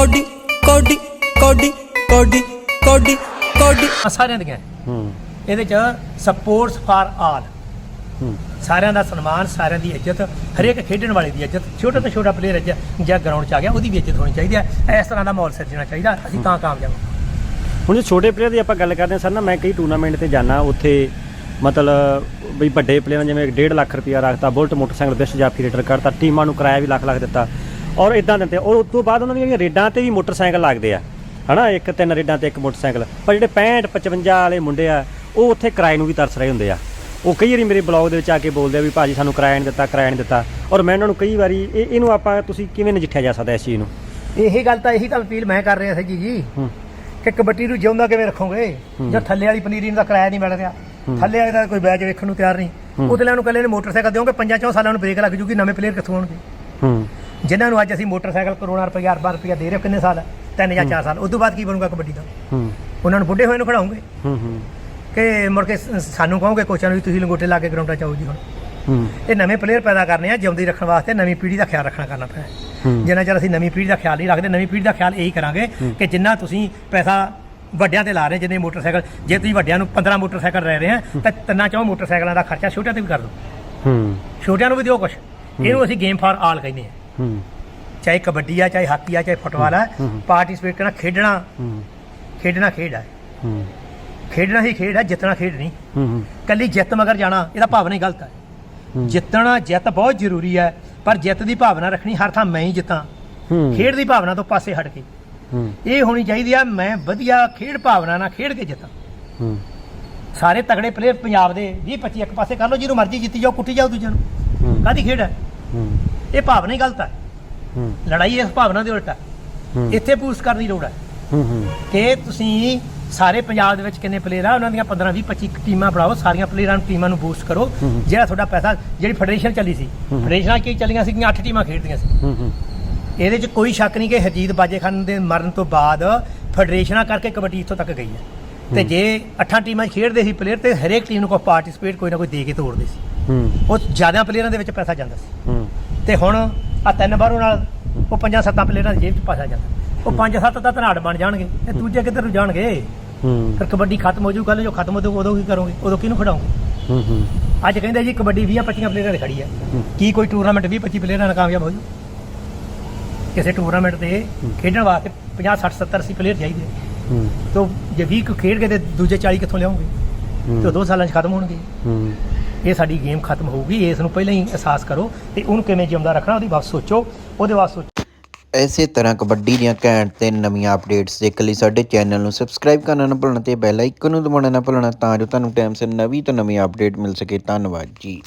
Cody ਕੋਡੀ ਕੋਡੀ ਕੋਡੀ ਕੋਡੀ ਕੋਡੀ। ਸਾਰਿਆਂ ਦੀਆਂ। ਹੂੰ। ਇਹਦੇ ਚ ਸਪੋਰਟਸ ਫਾਰ ਆਲ ਹੂੰ। ਸਾਰਿਆਂ ਦਾ ਸਨਮਾਨ ਸਾਰਿਆਂ ਦੀ ਇੱਜ਼ਤ ਹਰੇਕ ਖੇਡਣ ਵਾਲੇ ਦੀ ਇੱਜ਼ਤ ਛੋਟੇ ਤੋਂ ਛੋਟਾ ਪਲੇਅਰ ਜਾਂ ਗਰਾਊਂਡ 'ਚ ਆ ਗਿਆ ਉਹਦੀ ਵੀ ਇੱਜ਼ਤ ਹੋਣੀ ਚਾਹੀਦੀ ਹੈ। ਇਸ ਤਰ੍ਹਾਂ ਦਾ ਮਾਹੌਲ ਸਿਰਜਣਾ ਚਾਹੀਦਾ ਅਸੀਂ ਤਾਂ ਕਾਮਯਾਬ ਹਾਂ। ਹੁਣ ਜੇ ਛੋਟੇ ਪਲੇਅਰ ਦੀ ਆਪਾਂ ਗੱਲ ਕਰਦੇ ਹਾਂ ਸਰ ਨਾ ਮੈਂ ਕਈ ਟੂਰਨਾਮੈਂਟ ਤੇ ਜਾਣਾ ਉੱਥੇ ਮਤਲਬ ਵੀ ਵੱਡੇ ਪਲੇਅਰਾਂ ਜਿਵੇਂ 1.5 ਲੱਖ ਰੁਪਇਆ ਰੱਖਤਾ ਬੁਲਟ ਮੋਟਰਸਾਈਕਲ ਬੈਸਟ ਜਾਫੀ ਰੇਡਰ ਕਰਤਾ ਟੀਮਾਂ ਨੂੰ ਕਿਰਾਇਆ ਵੀ ਲੱਖ ਲੱਖ ਦਿੱਤਾ। ਔਰ ਇਦਾਂ ਦਿੰਦੇ। ਔਰ ਉਸ ਤੋਂ ਬਾਅਦ ਉਹਨਾਂ ਦੀਆਂ ਰੇਡਾਂ ਤੇ ਵੀ ਮੋਟਰਸਾਈਕਲ ਲੱਗਦੇ ਆ। ਹਨਾ ਇੱਕ ਤਿੰਨ ਰੇਡਾਂ ਤੇ ਇੱਕ ਮੋਟਰਸਾਈਕਲ। ਪਰ ਜਿਹੜੇ 65 55 ਵਾਲੇ ਮੁੰਡੇ ਆ ਉਹ ਉੱਥੇ ਕਿਰਾਏ ਨੂੰ ਵੀ ਤਰਸ ਰਹੇ ਹੁੰਦੇ ਆ। ਉਹ ਕਈ ਵਾਰੀ ਮੇਰੇ ਬਲੌਗ ਦੇ ਵਿੱਚ ਆ ਕੇ ਬੋਲਦੇ ਆ ਵੀ ਭਾਜੀ ਸਾਨੂੰ ਕਿਰਾਇਆ ਨਹੀਂ ਦਿੱਤਾ ਕਿਰਾਇਆ ਨਹੀਂ ਦਿੱਤਾ। ਔਰ ਮੈਂ ਉਹਨਾਂ ਨੂੰ ਕਈ ਵਾਰੀ ਇਹ ਇਹਨੂੰ ਆਪਾਂ ਤੁਸੀਂ ਕਿਵੇਂ ਨਜਿੱਠਿਆ ਜਾ ਸਕਦਾ ਇਸ ਚੀਜ਼ ਨੂੰ? ਇਹੀ ਗੱਲ ਤਾਂ ਇਹੀ ਤਾਂ ਅਪੀਲ ਮੈਂ ਕਰ ਰਿਹਾ ਸੀ ਜੀ। ਜੀ ਕਿ ਕਬੱਡੀ ਨੂੰ ਜਿਉਂਦਾ ਕਿਵੇਂ ਰੱਖੋਗੇ। ਜਦ ਥੱਲੇ ਵਾਲੀ ਪਨੀਰੀ ਨੂੰ ਤਾਂ ਕਿਰਾਇਆ ਨਹੀਂ ਮਿਲ ਰਿਹਾ। ਥੱਲੇ ਵਾਲੇ ਦਾ ਕੋਈ ਬੈਚ ਵੇਖਣ ਨੂੰ ਤਿਆਰ ਨਹੀਂ। ਹੂੰ। ਉਤਲਿਆਂ ਨੂੰ ਕੱਲੇ ਨੇ ਮੋਟਰਸਾਈਕਲ ਦਿਓਗੇ ਪੰਜਾਂ ਚੌਂ ਸਾਲਾਂ ਨੂੰ ਬ੍ਰੇਕ ਲੱਗ ਜੂਗੀ ਨਵੇਂ ਪਲੇਅਰ ਕਿੱਥੋਂ ਆਉਣਗੇ? ਜਿਨ੍ਹਾਂ ਨੂੰ ਅੱਜ ਅਸੀਂ ਮੋਟਰਸਾਈਕਲ ਕਰੋੜਾਂ ਰੁਪਏ ਅਰਬਾਂ ਰੁਪਏ ਦੇ ਰਹੇ ਹੋ ਕਿੰਨੇ ਸਾਲ? ਤਿੰਨ ਜਾਂ ਚਾਰ ਸਾਲ। ਉਸ ਤੋਂ ਬਾਅਦ ਕੀ ਬਣੂਗਾ ਕਬੱਡੀ ਦਾ? ਹੂੰ। ਉਹਨਾਂ ਨੂੰ ਬੁੱਢੇ ਹੋਏ ਨੂੰ ਖੜਾਉਂਗੇ। ਹੂੰ ਹੂੰ। ਕਿ ਮੁੜ ਕੇ ਸਾਨੂੰ ਕਹੋਗੇ ਕੋਚਾਂ ਨੂੰ ਵੀ ਤੁਸੀਂ ਲੰਗੋਟੇ ਲਾ ਕੇ ਗਰਾਊਂਡਾਂ 'ਚ ਆਓ ਜੀ ਹੁਣ। ਹੂੰ। ਇਹ ਨਵੇਂ ਪਲੇਅਰ ਪੈਦਾ ਕਰਨੇ ਆ ਜਿਉਂਦੀ ਰੱਖਣ ਵਾਸਤੇ ਨਵੀਂ ਪੀੜ੍ਹੀ ਦਾ ਖਿਆਲ ਰੱਖਣਾ ਕਰਨਾ ਪੈਣਾ। ਜਿੰਨਾ ਚਿਰ ਅਸੀਂ ਨਵੀਂ ਪੀੜ੍ਹੀ ਦਾ ਖਿਆਲ ਨਹੀਂ ਰੱਖਦੇ ਨਵੀਂ ਪੀੜ੍ਹੀ ਦਾ ਖਿਆਲ ਇਹੀ ਕਰਾਂਗੇ ਕਿ ਜਿੰਨਾ ਤੁਸੀਂ ਪੈਸਾ ਵੱਡਿਆਂ ਤੇ ਲਾ ਰਹੇ ਜਿੰਨੇ ਮੋਟਰਸਾਈਕਲ ਜੇ ਤੁਸੀਂ ਵੱਡਿਆਂ ਨੂੰ 15 ਮੋਟਰਸਾਈਕਲ ਰਹਿ ਰਹੇ ਆ ਤਾਂ ਤਿੰਨਾਂ ਚੋਂ ਮੋਟਰਸਾਈਕਲਾਂ ਦਾ ਖਰਚਾ ਛੋਟਿਆਂ ਤੇ ਵੀ ਕਰ ਦਿਓ। ਹੂੰ। ਛੋਟਿਆਂ ਨੂੰ ਵੀ ਦਿਓ ਕੁਛ। ਇਹਨੂੰ ਅਸੀਂ ਗੇਮ ਫਾਰ ਆਲ ਕਹਿੰਦੇ ਆ। ਚਾਹੇ ਕਬੱਡੀ ਆ ਚਾਹੇ ਹਾਕੀ ਆ ਚਾਹੇ ਫੁੱਟਬਾਲ ਆ। ਪਾਰਟਿਸਿਪੇਟ ਕਰਨਾ ਖੇਡਣਾ। ਖੇਡਣਾ ਖੇਡ ਆ। ਖੇਡਣਾ ਹੀ ਖੇਡ ਆ ਜਿੱਤਣਾ ਖੇਡ ਨਹੀਂ। ਕੱਲੀ ਜਿੱਤ ਮਗਰ ਜਾਣਾ ਇਹਦਾ ਭਾਵਨਾ ਹੀ ਗਲਤ ਹੈ। ਜਿੱਤਣਾ ਜਿੱਤ ਬਹੁਤ ਜ਼ਰੂਰੀ ਹੈ ਪਰ ਜਿੱਤ ਦੀ ਭਾਵਨਾ ਰੱਖਣੀ ਹਰ ਥਾਂ ਮੈਂ ਹੀ ਜਿੱਤਾਂ। ਖੇਡ ਦੀ ਭਾਵਨਾ ਤੋਂ ਪਾਸੇ ਹਟ ਕੇ। ਇਹ ਹੋਣੀ ਚਾਹੀਦੀ ਆ ਮੈਂ ਵਧੀਆ ਖੇਡ ਭਾਵਨਾ ਨਾਲ ਖੇਡ ਕੇ ਜਿੱਤਾਂ। ਸਾਰੇ ਤਗੜੇ ਪਲੇਅਰ ਪੰਜਾਬ ਦੇ 20 25 ਇੱਕ ਪਾਸੇ ਕਰ ਲਓ ਜਿਹਨੂੰ ਮਰਜ਼ੀ ਜਿੱਤੀ ਜਾਓ ਕੁੱਟੀ ਜਾਓ ਦੂਜਿਆਂ ਨੂੰ। ਕਾਦੀ ਖੇਡ ਹੂੰ। ਇਹ ਭਾਵਨਾ ਹੀ ਗਲਤ ਹੈ। ਹੂੰ। ਲੜਾਈ ਇਸ ਭਾਵਨਾ ਦੇ ਉਲਟ ਹੈ। ਹੂੰ। ਇੱਥੇ ਬੂਸਟ ਕਰਨ ਦੀ ਲੋੜ ਹੈ। ਹੂੰ ਹੂੰ। ਕਿ ਤੁਸੀਂ ਸਾਰੇ ਪੰਜਾਬ ਦੇ ਵਿੱਚ ਕਿੰਨੇ ਪਲੇਅਰ ਆ ਉਹਨਾਂ ਦੀਆਂ 15 20 25 ਟੀਮਾਂ ਬਣਾਓ ਸਾਰੀਆਂ ਪਲੇਅਰਾਂ ਨੂੰ ਟੀਮਾਂ ਨੂੰ ਬੂਸਟ ਕਰੋ। ਜਿਹੜਾ ਤੁਹਾਡਾ ਪੈਸਾ ਜਿਹੜੀ ਫੈਡਰੇਸ਼ਨ ਚੱਲੀ ਸੀ। ਫੈਡਰੇਸ਼ਨਾਂ ਕੀ ਚੱਲੀਆਂ ਸੀ? 8 ਟੀਮਾਂ ਖੇਡਦੀਆਂ ਸੀ। ਇਹਦੇ 'ਚ ਕੋਈ ਸ਼ੱਕ ਨਹੀਂ ਕਿ ਹਰਜੀਤ ਬਾਜੇ ਖਾਨ ਦੇ ਮਰਨ ਤੋਂ ਬਾਅਦ ਫੈਡਰੇਸ਼ਨਾਂ ਕਰਕੇ ਕਬੱਡੀ ਇੱਥੋਂ ਤੱਕ ਗਈ ਹੈ। ਤੇ। ਜੇ ਅੱਠਾਂ ਟੀਮਾਂ 'ਚ ਖੇਡਦੇ ਸੀ ਪਲੇਅਰ ਤੇ ਹਰੇਕ ਟੀਮ ਨੂੰ ਕੋਈ ਪਾਰਟਿਸਿਪੇਟ ਕੋਈ ਨਾ ਕੋਈ ਦੇ ਕੇ ਤੋੜਦੇ ਸੀ। ਉਹ ਜ਼ਿਆਦਾ ਪਲੇਅਰਾਂ ਦੇ ਵਿੱਚ ਪੈਸਾ ਜਾਂਦਾ ਸੀ। ਤੇ ਹੁਣ ਆ ਤਿੰਨ ਬਾਰੋਂ ਨਾਲ ਉਹ ਪੰਜਾਂ ਸੱਤਾਂ ਪਲੇਅਰਾਂ ਦੀ ਜੇਬ 'ਚ ਪਾਸਾ ਜਾਂਦਾ। ਉਹ ਪੰਜ ਸੱਤ ਤਾਂ ਧਨਾੜ ਬਣ ਜਾਣਗੇ ਤੇ ਦੂਜੇ ਕਿੱਧਰ ਨੂੰ ਜਾਣਗੇ? ਹੂੰ। ਫਿਰ ਕਬੱਡੀ ਖਤਮ ਹੋ ਜੂ ਕੱਲ ਜੋ ਖਤਮ ਹੋ ਜਾਊ ਉਦੋਂ ਕੀ ਕਰੋਗੇ? ਉਦੋਂ ਕਿਹਨੂੰ ਖੜਾਓਗੇ ਹੂੰ ਹੂੰ। ਅੱਜ ਕਹਿੰਦੇ ਜੀ ਕਬੱਡੀ 20 25 ਪਲੇਅਰਾਂ ਦੀ ਖੜੀ ਹੈ ਹੂੰ। ਕੀ ਕੋਈ ਟੂਰਨਾਮੈਂਟ 20 25 ਪਲੇਅਰਾਂ ਨਾਲ ਕਾਮਯਾਬ ਹੋ ਜੂ ਕਿਸੇ ਟੂਰਨਾਮੈਂਟ ਤੇ ਖੇਡਣ ਵਾਸਤੇ 50 60 70 80 ਪਲੇਅਰ ਚਾਹੀਦੇ ਹੂੰ। ਤੋਂ ਜੇ 20 ਕੁ ਖੇਡ ਕੇ ਤੇ ਦੂਜੇ 40 ਕਿੱਥੋਂ ਲਿਆਉਂਗੇ? ਤੇ ਦੋ ਸਾਲਾਂ 'ਚ ਖਤਮ ਹੋਣਗੇ। ਹੂੰ। ਇਹ ਸਾਡੀ ਗੇਮ ਖਤਮ ਹੋਊਗੀ, ਇਸ ਨੂੰ ਪਹਿਲਾਂ ਹੀ ਅਹਿਸਾਸ ਕਰੋ ਤੇ ਉਹਨੂੰ ਕਿਵੇਂ ਜਿਉਂਦਾ ਰੱਖਣਾ, ਉਹਦੀ ਬਾਤ ਸੋਚੋ, ਉਹਦੇ ਵਾਸਤੇ ਸੋਚੋ ਇਸੇ ਤਰ੍ਹਾਂ ਕਬੱਡੀ ਦੀਆਂ ਘੈਂਟ ਤੇ ਨਵੀਆਂ ਅਪਡੇਟਸ ਦੇਖਣ ਲਈ ਸਾਡੇ ਚੈਨਲ ਨੂੰ ਸਬਸਕ੍ਰਾਈਬ ਕਰਨਾ ਨਾ ਭੁੱਲਣਾ ਤੇ ਬੈਲ ਆਈਕਨ ਨੂੰ ਦਬਾਉਣਾ ਨਾ ਭੁੱਲਣਾ ਤਾਂ ਜੋ ਤੁਹਾਨੂੰ ਟਾਈਮ ਸਿਰ ਨਵੀਂ ਤੋਂ ਨਵੀਂ ਅਪਡੇਟ ਮਿਲ ਸਕੇ। ਧੰਨਵਾਦ ਜੀ।